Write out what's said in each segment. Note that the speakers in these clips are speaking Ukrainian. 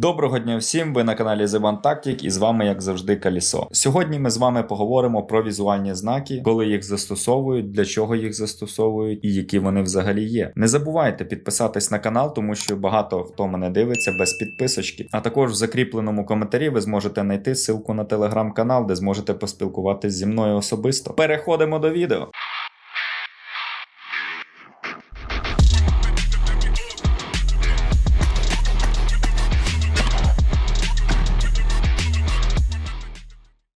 Доброго дня всім! Ви на каналі The One Tactic і з вами, як завжди, Калісо. Сьогодні ми з вами поговоримо про візуальні знаки, коли їх застосовують, для чого їх застосовують і які вони взагалі є. Не забувайте підписатись на канал, тому що багато хто мене дивиться без підписочки. А також в закріпленому коментарі ви зможете знайти ссылку на телеграм-канал, де зможете поспілкуватись зі мною особисто. Переходимо до відео.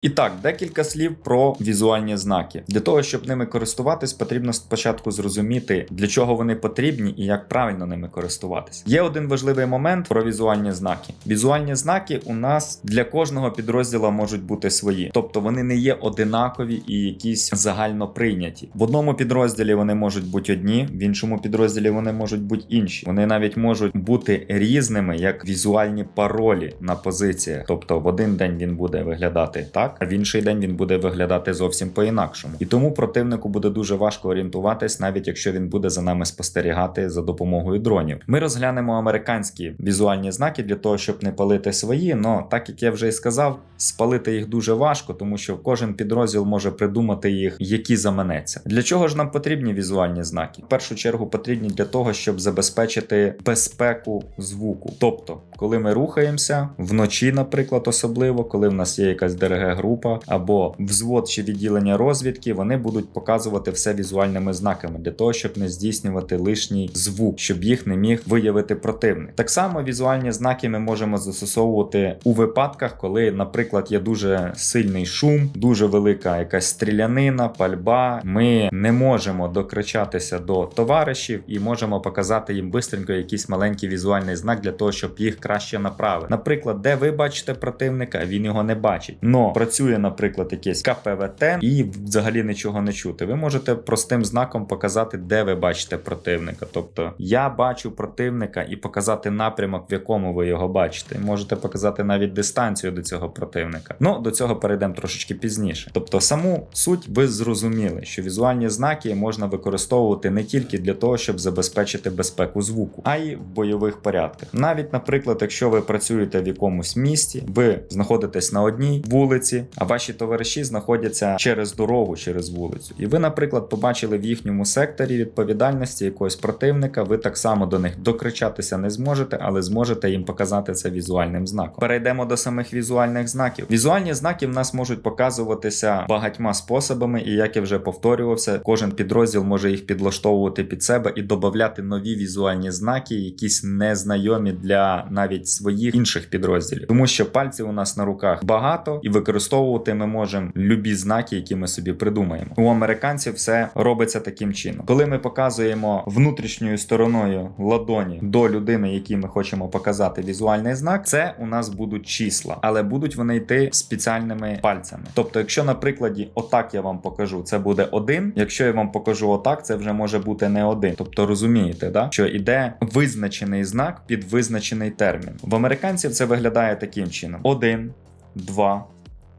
І так, декілька слів про візуальні знаки. Для того, щоб ними користуватись, потрібно спочатку зрозуміти, для чого вони потрібні і як правильно ними користуватись. Є один важливий момент про візуальні знаки. Візуальні знаки у нас для кожного підрозділа можуть бути свої, тобто вони не є одинакові і якісь загально прийняті. В одному підрозділі вони можуть бути одні, в іншому підрозділі вони можуть бути інші. Вони навіть можуть бути різними, як візуальні паролі на позиціях. Тобто в один день він буде виглядати так, а в інший день він буде виглядати зовсім по-інакшому. І тому противнику буде дуже важко орієнтуватись, навіть якщо він буде за нами спостерігати за допомогою дронів. Ми розглянемо американські візуальні знаки для того, щоб не палити свої. але так як я вже і сказав, спалити їх дуже важко, тому що кожен підрозділ може придумати їх, які заманеться. Для чого ж нам потрібні візуальні знаки? В першу чергу потрібні для того, щоб забезпечити безпеку звуку. Тобто, коли ми рухаємося вночі, наприклад, особливо, коли в нас є якась ДРГ група або взвод чи відділення розвідки, вони будуть показувати все візуальними знаками для того, щоб не здійснювати лишній звук, щоб їх не міг виявити противник. Так само візуальні знаки ми можемо застосовувати у випадках, коли, наприклад, є дуже сильний шум, дуже велика якась стрілянина, пальба. Ми не можемо докричатися до товаришів і можемо показати їм бистренько якийсь маленький візуальний знак для того, щоб їх краще направити. Наприклад, де ви бачите противника, він його не бачить. Но працює, наприклад, якесь КПВТ і взагалі нічого не чути. Ви можете простим знаком показати, де ви бачите противника. Тобто я бачу противника і показати напрямок, в якому ви його бачите. Можете показати навіть дистанцію до цього противника. Ну до цього перейдемо трошечки пізніше. Тобто, саму суть ви зрозуміли, що візуальні знаки можна використовувати не тільки для того, щоб забезпечити безпеку звуку, а й в бойових порядках. Навіть, наприклад, якщо ви працюєте в якомусь місті, ви знаходитесь на одній вулиці, а ваші товариші знаходяться через дорогу, через вулицю. І ви, наприклад, побачили в їхньому секторі відповідальності якогось противника. Ви так само до них докричатися не зможете, але зможете їм показати це візуальним знаком. Перейдемо до самих візуальних знаків. Візуальні знаки в нас можуть показуватися багатьма способами, і як я вже повторювався, кожен підрозділ може їх підлаштовувати під себе і додати нові візуальні знаки, якісь незнайомі для навіть своїх інших підрозділів, тому що пальців у нас на руках багато і використовувати ми можемо любі знаки, які ми собі придумаємо. У американців все робиться таким чином. Коли ми показуємо внутрішньою стороною ладоні до людини, якій ми хочемо показати візуальний знак, це у нас будуть числа, але будуть вони йти спеціальними пальцями. Тобто, якщо на прикладі отак я вам покажу, це буде один. Якщо я вам покажу отак, це вже може бути не один. Тобто розумієте, да? що іде визначений знак під визначений термін. В американців це виглядає таким чином: один, два.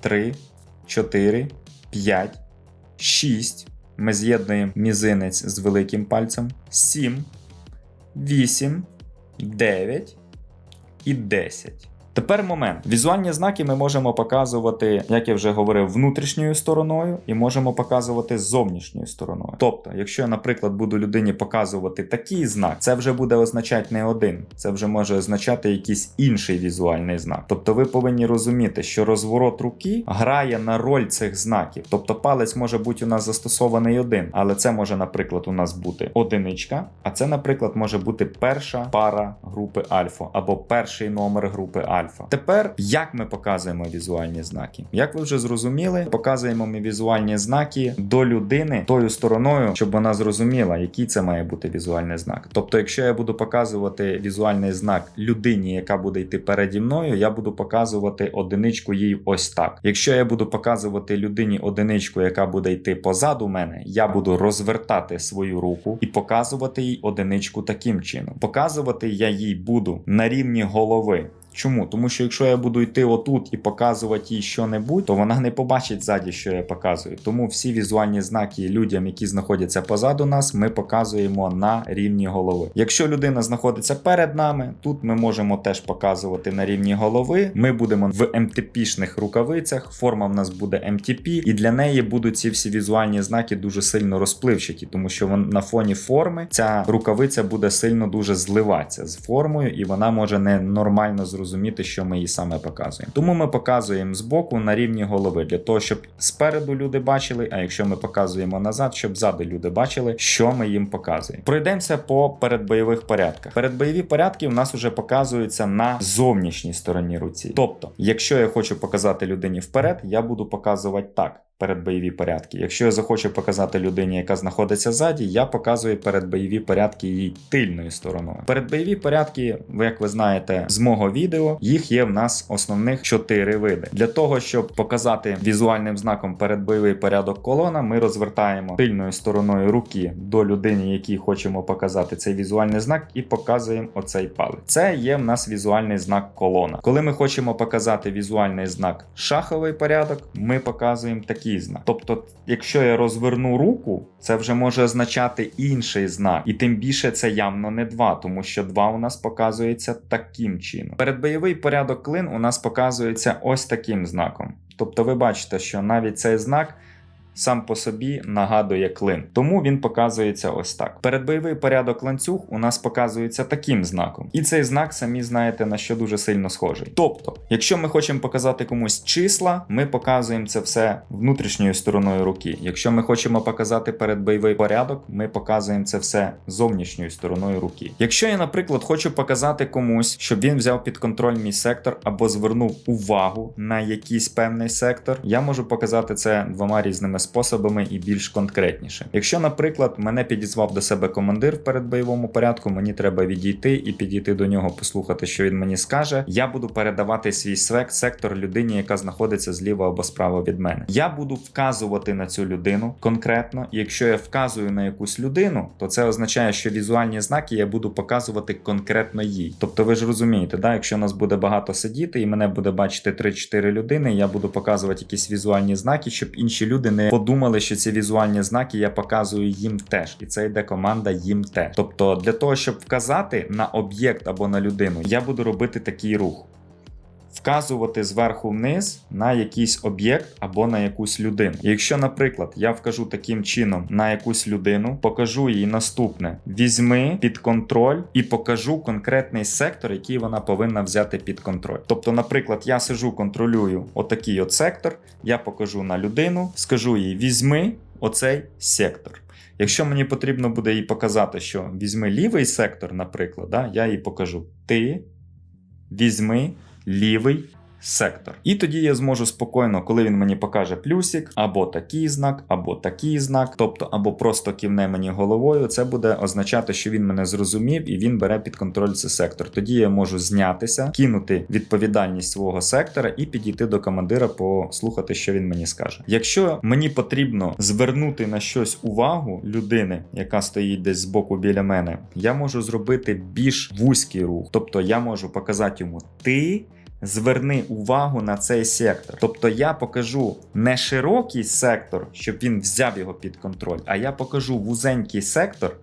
3, 4, 5, 6. Ми з'єднуємо мізинець з великим пальцем. 7, 8, 9 і 10. Тепер момент. Візуальні знаки ми можемо показувати, як я вже говорив, внутрішньою стороною і можемо показувати зовнішньою стороною. Тобто, якщо я, наприклад, буду людині показувати такий знак, це вже буде означати не один, це вже може означати якийсь інший візуальний знак. Тобто, ви повинні розуміти, що розворот руки грає на роль цих знаків. Тобто, палець може бути у нас застосований один, але це може, наприклад, у нас бути одиничка, а це, наприклад, може бути перша пара групи альфа або перший номер групи альфа альфа. Тепер як ми показуємо візуальні знаки? Як ви вже зрозуміли, показуємо ми візуальні знаки до людини тою стороною, щоб вона зрозуміла, який це має бути візуальний знак. Тобто, якщо я буду показувати візуальний знак людині, яка буде йти переді мною, я буду показувати одиничку їй ось так. Якщо я буду показувати людині одиничку, яка буде йти позаду мене, я буду розвертати свою руку і показувати їй одиничку таким чином. Показувати я їй буду на рівні голови Чому? Тому що якщо я буду йти отут і показувати їй що-небудь, то вона не побачить ззаді, що я показую. Тому всі візуальні знаки людям, які знаходяться позаду нас, ми показуємо на рівні голови. Якщо людина знаходиться перед нами, тут ми можемо теж показувати на рівні голови. Ми будемо в МТП-шних рукавицях, форма в нас буде МТП, і для неї будуть ці всі візуальні знаки дуже сильно розпливчаті, тому що на фоні форми ця рукавиця буде сильно дуже зливатися з формою, і вона може не нормально зрозуміти, що ми їй саме показуємо. Тому ми показуємо збоку на рівні голови для того, щоб спереду люди бачили. А якщо ми показуємо назад, щоб ззаду люди бачили, що ми їм показуємо. Пройдемося по передбойових порядках. Передбойові порядки у нас вже показуються на зовнішній стороні руці. Тобто, якщо я хочу показати людині вперед, я буду показувати так. Передбойові порядки. Якщо я захочу показати людині, яка знаходиться ззаді, я показую передбойові порядки її тильною стороною. Передбойові порядки, як ви знаєте, з мого відео їх є в нас основних чотири види. Для того щоб показати візуальним знаком передбойовий порядок колона, ми розвертаємо тильною стороною руки до людини, якій хочемо показати цей візуальний знак, і показуємо оцей палець. Це є в нас візуальний знак колона. Коли ми хочемо показати візуальний знак шаховий порядок, ми показуємо такий знак. Тобто, якщо я розверну руку, це вже може означати інший знак, і тим більше це явно не два, тому що два у нас показується таким чином. Передбойовий порядок клин у нас показується ось таким знаком. Тобто, ви бачите, що навіть цей знак. Сам по собі нагадує клин, тому він показується ось так. Передбойовий порядок ланцюг у нас показується таким знаком, і цей знак самі знаєте на що дуже сильно схожий. Тобто, якщо ми хочемо показати комусь числа, ми показуємо це все внутрішньою стороною руки. Якщо ми хочемо показати передбойовий порядок, ми показуємо це все зовнішньою стороною руки. Якщо я, наприклад, хочу показати комусь, щоб він взяв під контроль мій сектор або звернув увагу на якийсь певний сектор, я можу показати це двома різними способами і більш конкретніше. Якщо, наприклад, мене підізвав до себе командир в передбойовому порядку, мені треба відійти і підійти до нього, послухати, що він мені скаже. Я буду передавати свій свек сектор людині, яка знаходиться зліва або справа від мене. Я буду вказувати на цю людину конкретно. Якщо я вказую на якусь людину, то це означає, що візуальні знаки я буду показувати конкретно їй. Тобто, ви ж розумієте, да? якщо нас буде багато сидіти і мене буде бачити 3-4 людини, я буду показувати якісь візуальні знаки, щоб інші люди не подумали, що ці візуальні знаки я показую їм теж, і це йде команда їм теж. Тобто, для того, щоб вказати на об'єкт або на людину, я буду робити такий рух. Вказувати зверху вниз на якийсь об'єкт або на якусь людину. І якщо, наприклад, я вкажу таким чином на якусь людину, покажу їй наступне: візьми під контроль і покажу конкретний сектор, який вона повинна взяти під контроль. Тобто, наприклад, я сижу, контролюю отакий от сектор, я покажу на людину, скажу їй: візьми оцей сектор. Якщо мені потрібно буде їй показати, що візьми лівий сектор, наприклад, да, я їй покажу: ти візьми лівий сектор. І тоді я зможу спокійно, коли він мені покаже плюсик, або такий знак, або такий знак, тобто або просто кивне мені головою, це буде означати, що він мене зрозумів і він бере під контроль цей сектор. Тоді я можу знятися, кинути відповідальність свого сектора і підійти до командира, послухати, що він мені скаже. Якщо мені потрібно звернути на щось увагу людини, яка стоїть десь збоку біля мене, я можу зробити більш вузький рух, тобто я можу показати йому ти. Зверни увагу на цей сектор. Тобто я покажу не широкий сектор, щоб він взяв його під контроль, а я покажу вузенький сектор,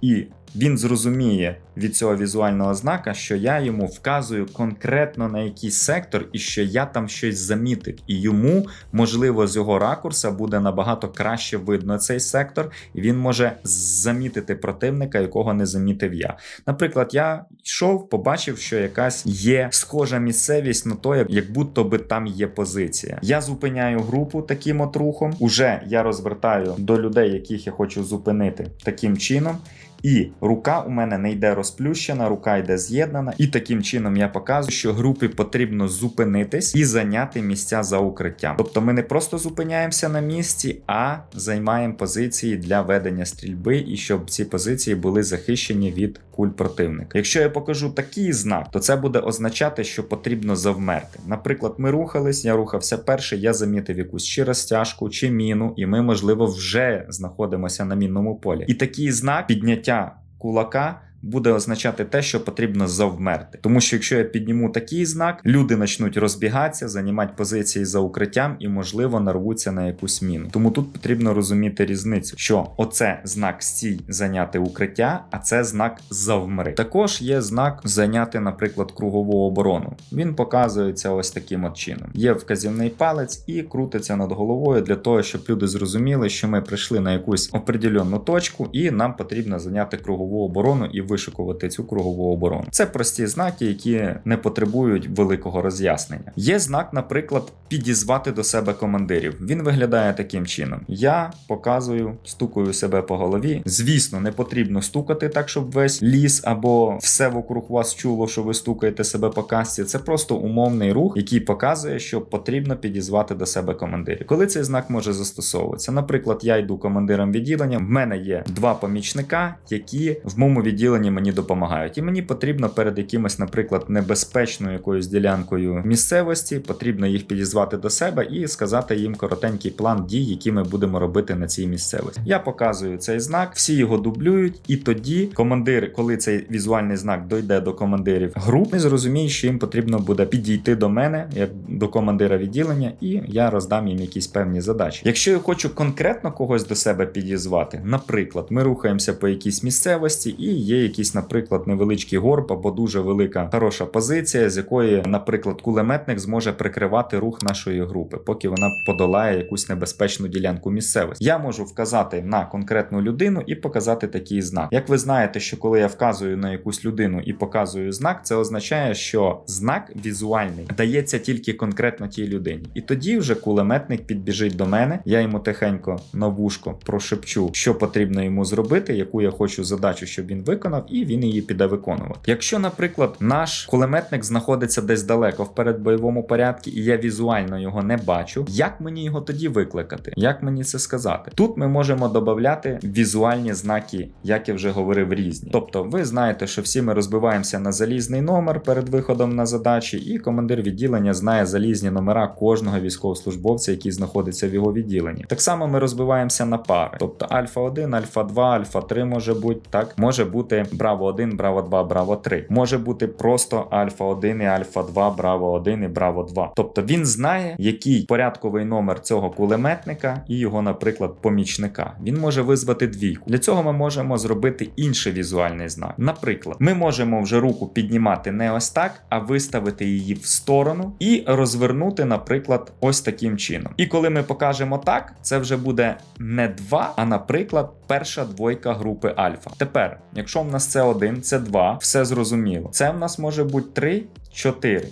і він зрозуміє від цього візуального знака, що я йому вказую конкретно на якийсь сектор і що я там щось замітив. І йому, можливо, з його ракурса буде набагато краще видно цей сектор, і він може замітити противника, якого не замітив я. Наприклад, я йшов, побачив, що якась є схожа місцевість на то, як будто би там є позиція. Я зупиняю групу таким от рухом. Уже я розвертаю до людей, яких я хочу зупинити таким чином. І рука у мене не йде розплющена, рука йде з'єднана. І таким чином я показую, що групі потрібно зупинитись і зайняти місця за укриттям. Тобто ми не просто зупиняємося на місці, а займаємо позиції для ведення стрільби, і щоб ці позиції були захищені від куль противника. Якщо я покажу такий знак, то це буде означати, що потрібно завмерти. Наприклад, ми рухались, я рухався перший, я замітив якусь чи розтяжку, чи міну, і ми, можливо, вже знаходимося на мінному полі. І такий знак підняття кулака буде означати те, що потрібно завмерти. Тому що якщо я підніму такий знак, люди почнуть розбігатися, займати позиції за укриттям і, можливо, нарвуться на якусь міну. Тому тут потрібно розуміти різницю, що оце знак стій зайняти укриття, а це знак завмри. Також є знак зайняти, наприклад, кругову оборону. Він показується ось таким от чином. Є вказівний палець і крутиться над головою для того, щоб люди зрозуміли, що ми прийшли на якусь определенну точку, і нам потрібно зайняти кругову оборону і вишикувати цю кругову оборону. Це прості знаки, які не потребують великого роз'яснення. Є знак, наприклад, підізвати до себе командирів. Він виглядає таким чином: я показую, стукаю себе по голові. Звісно, не потрібно стукати так, щоб весь ліс або все вокруг вас чуло, що ви стукаєте себе по касті. Це просто умовний рух, який показує, що потрібно підізвати до себе командирів. Коли цей знак може застосовуватися? Наприклад, я йду командиром відділення. В мене є два помічника, які в моєму відділенні мені допомагають. І мені потрібно перед якимось, наприклад, небезпечною якоюсь ділянкою місцевості, потрібно їх підізвати до себе і сказати їм коротенький план дій, які ми будемо робити на цій місцевості. Я показую цей знак, всі його дублюють, і тоді командири, коли цей візуальний знак дойде до командирів груп, не зрозуміють, що їм потрібно буде підійти до мене, як до командира відділення, і я роздам їм якісь певні задачі. Якщо я хочу конкретно когось до себе підізвати, наприклад, ми рухаємося по якійсь місцевості, і є якийсь, наприклад, невеличкий горб або дуже велика хороша позиція, з якої, наприклад, кулеметник зможе прикривати рух нашої групи, поки вона подолає якусь небезпечну ділянку місцевості. Я можу вказати на конкретну людину і показати такий знак. Як ви знаєте, що коли я вказую на якусь людину і показую знак, це означає, що знак візуальний дається тільки конкретно тій людині. І тоді вже кулеметник підбіжить до мене, я йому тихенько на вушко прошепчу, що потрібно йому зробити, яку я хочу задачу, щоб він виконав, і він її піде виконувати. Якщо, наприклад, наш кулеметник знаходиться десь далеко в передбойовому порядку, і я візуально його не бачу, як мені його тоді викликати? Як мені це сказати? Тут ми можемо додати візуальні знаки, як я вже говорив, різні. Тобто, ви знаєте, що всі ми розбиваємося на залізний номер перед виходом на задачі, і командир відділення знає залізні номера кожного військовослужбовця, який знаходиться в його відділенні. Так само ми розбиваємося на пари, тобто альфа 1, альфа 2, альфа 3 може бути так. Може бути Браво 1, Браво 2, Браво 3. Може бути просто альфа 1 і альфа 2, Браво 1 і Браво 2. Тобто він знає, який порядковий номер цього кулеметника і його, наприклад, помічника. Він може визвати двійку. Для цього ми можемо зробити інший візуальний знак. Наприклад, ми можемо вже руку піднімати не ось так, а виставити її в сторону і розвернути, наприклад, ось таким чином. І коли ми покажемо так, це вже буде не 2, а наприклад, перша двойка групи альфа. Тепер, якщо в нас це 1, це 2, все зрозуміло. Це в нас може бути 3, 4.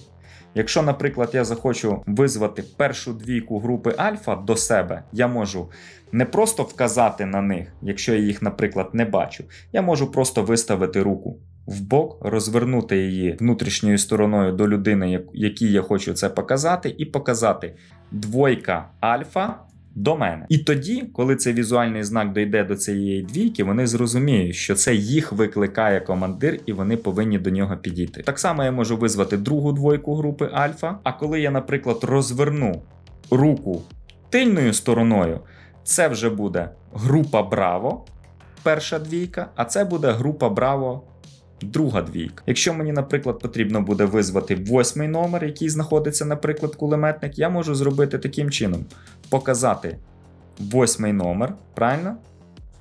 Якщо, наприклад, я захочу визвати першу двійку групи альфа до себе, я можу не просто вказати на них, якщо я їх, наприклад, не бачу. Я можу просто виставити руку в бок, розвернути її внутрішньою стороною до людини, як- якій я хочу це показати, і показати двойка альфа. До мене. І тоді, коли цей візуальний знак дійде до цієї двійки, вони зрозуміють, що це їх викликає командир, і вони повинні до нього підійти. Так само я можу визвати другу двойку групи альфа. А коли я, наприклад, розверну руку тильною стороною, це вже буде група Браво, перша двійка, а це буде група Браво. Друга двійка. Якщо мені, наприклад, потрібно буде визвати восьмий номер, який знаходиться, наприклад, кулеметник, я можу зробити таким чином: показати восьмий номер, правильно?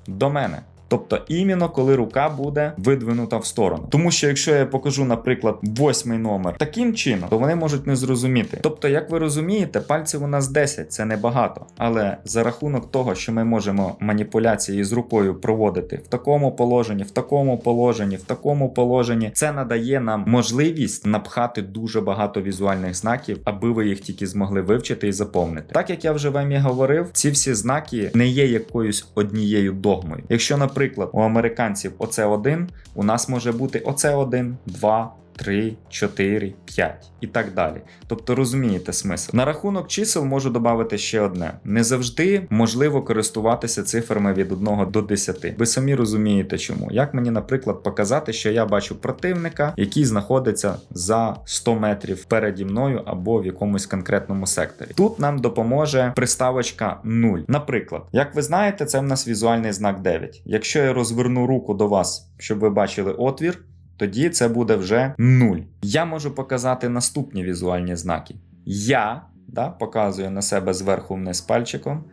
До мене. Тобто іменно коли рука буде видвинута в сторону. Тому що якщо я покажу, наприклад, восьмий номер таким чином, то вони можуть не зрозуміти. Тобто, як ви розумієте, пальців у нас 10, це небагато. Але за рахунок того, що ми можемо маніпуляції з рукою проводити в такому положенні, в такому положенні, в такому положенні, це надає нам можливість напхати дуже багато візуальних знаків, аби ви їх тільки змогли вивчити і заповнити. Так як я вже вам і говорив, ці всі знаки не є якоюсь однією догмою. Якщо, наприклад, у американців оце один, у нас може бути оце один, два. 3, 4, 5 і так далі. Тобто розумієте смисл. На рахунок чисел можу додати ще одне: не завжди можливо користуватися цифрами від 1 до 10. Ви самі розумієте, чому. Як мені, наприклад, показати, що я бачу противника, який знаходиться за 100 метрів переді мною або в якомусь конкретному секторі. Тут нам допоможе приставочка 0. Наприклад, як ви знаєте, це в нас візуальний знак 9. Якщо я розверну руку до вас, щоб ви бачили отвір, тоді це буде вже 0. Я можу показати наступні візуальні знаки. Я да, показую на себе зверху вниз пальчиком,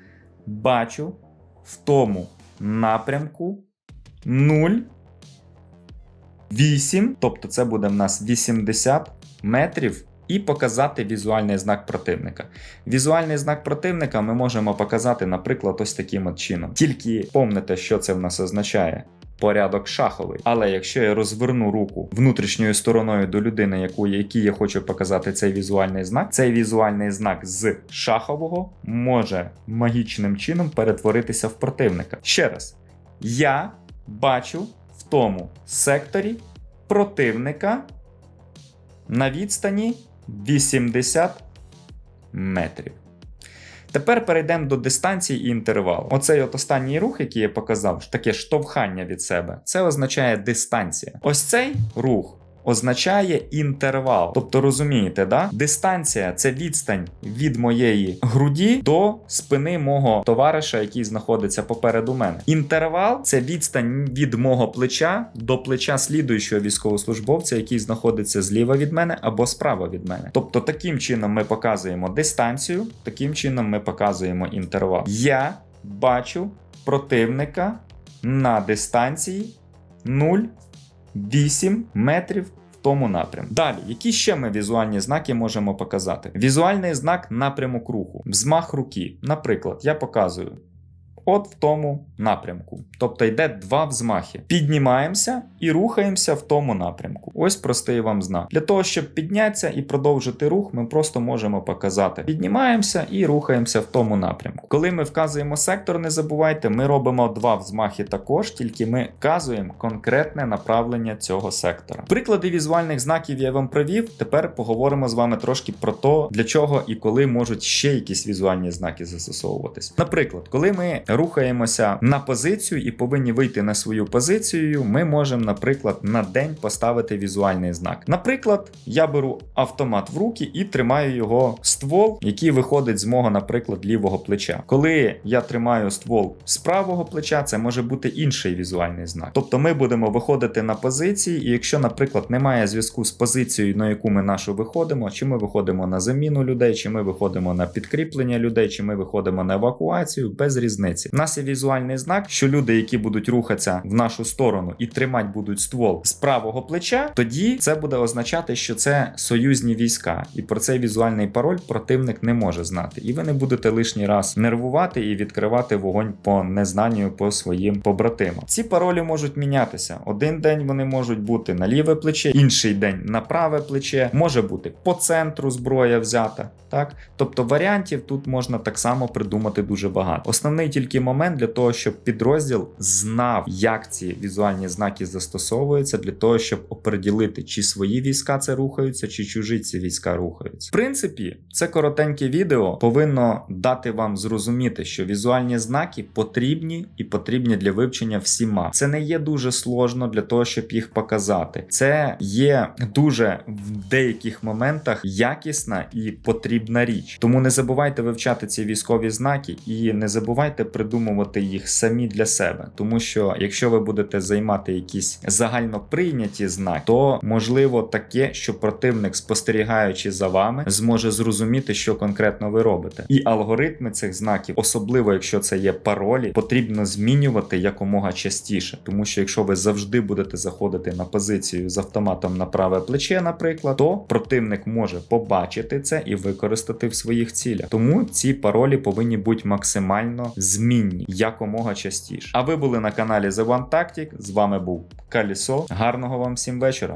бачу в тому напрямку 0, 8, тобто це буде в нас 80 метрів. І показати візуальний знак противника. Візуальний знак противника ми можемо показати, наприклад, ось таким от чином. Тільки помните, що це в нас означає. Порядок шаховий. Але якщо я розверну руку внутрішньою стороною до людини, яку якій я хочу показати цей візуальний знак, цей візуальний знак з шахового може магічним чином перетворитися в противника. Ще раз, я бачу в тому секторі противника на відстані 80 метрів. Тепер перейдемо до дистанції і інтервалу. Оцей от останній рух, який я показав, таке штовхання від себе, це означає дистанція. Ось цей рух. Означає інтервал. Тобто розумієте, да? дистанція це відстань від моєї груді до спини мого товариша, який знаходиться попереду мене. Інтервал це відстань від мого плеча до плеча слідуючого військовослужбовця, який знаходиться зліва від мене або справа від мене. Тобто, таким чином ми показуємо дистанцію, таким чином ми показуємо інтервал. Я бачу противника на дистанції 0,8 метрів в тому напрямку. Далі, які ще ми візуальні знаки можемо показати? Візуальний знак напрямок руху, взмах руки. Наприклад, я показую. От в тому напрямку. Тобто йде два взмахи. Піднімаємося і рухаємося в тому напрямку. Ось простий вам знак. Для того, щоб піднятися і продовжити рух, ми просто можемо показати. Піднімаємося і рухаємося в тому напрямку. Коли ми вказуємо сектор, не забувайте, ми робимо два взмахи також, тільки ми вказуємо конкретне направлення цього сектора. Приклади візуальних знаків я вам привів. Тепер поговоримо з вами трошки про те, для чого і коли можуть ще якісь візуальні знаки застосовуватись. Наприклад, коли ми рухаємося на позицію і повинні вийти на свою позицію, ми можемо, наприклад, на день поставити візуальний знак. Наприклад, я беру автомат в руки і тримаю його ствол, який виходить з мого, наприклад, лівого плеча. Коли я тримаю ствол з правого плеча, це може бути інший візуальний знак. Тобто ми будемо виходити на позиції, і якщо, наприклад, немає зв'язку з позицією, на яку ми нашу виходимо, чи ми виходимо на заміну людей, чи ми виходимо на підкріплення людей, чи ми виходимо на евакуацію, без різниці. У нас є візуальний знак, що люди, які будуть рухатися в нашу сторону і тримати будуть ствол з правого плеча, тоді це буде означати, що це союзні війська, і про цей візуальний пароль противник не може знати. І ви не будете лишній раз нервувати і відкривати вогонь по незнанню по своїм побратимам. Ці паролі можуть мінятися. Один день вони можуть бути на ліве плече, інший день на праве плече, може бути по центру зброя взята. Так, тобто варіантів тут можна так само придумати дуже багато. Основний тільки момент для того, щоб підрозділ знав, як ці візуальні знаки застосовуються, для того, щоб оприділити, чи свої війська це рухаються, чи чужі ці війська рухаються. В принципі, це коротеньке відео повинно дати вам зрозуміти, що візуальні знаки потрібні і потрібні для вивчення всіма. Це не є дуже сложно для того, щоб їх показати. Це є дуже в деяких моментах якісна і потрібна річ. Тому не забувайте вивчати ці військові знаки і не забувайте придумувати їх самі для себе. Тому що якщо ви будете займати якісь загально прийняті знаки, то можливо таке, що противник, спостерігаючи за вами, зможе зрозуміти, що конкретно ви робите. І алгоритми цих знаків, особливо якщо це є паролі, потрібно змінювати якомога частіше. Тому що якщо ви завжди будете заходити на позицію з автоматом на праве плече, наприклад, то противник може побачити це і використати в своїх цілях. Тому ці паролі повинні бути максимально змінні якомога частіше. А ви були на каналі The One Tactic, З вами був Калісо. Гарного вам всім вечора.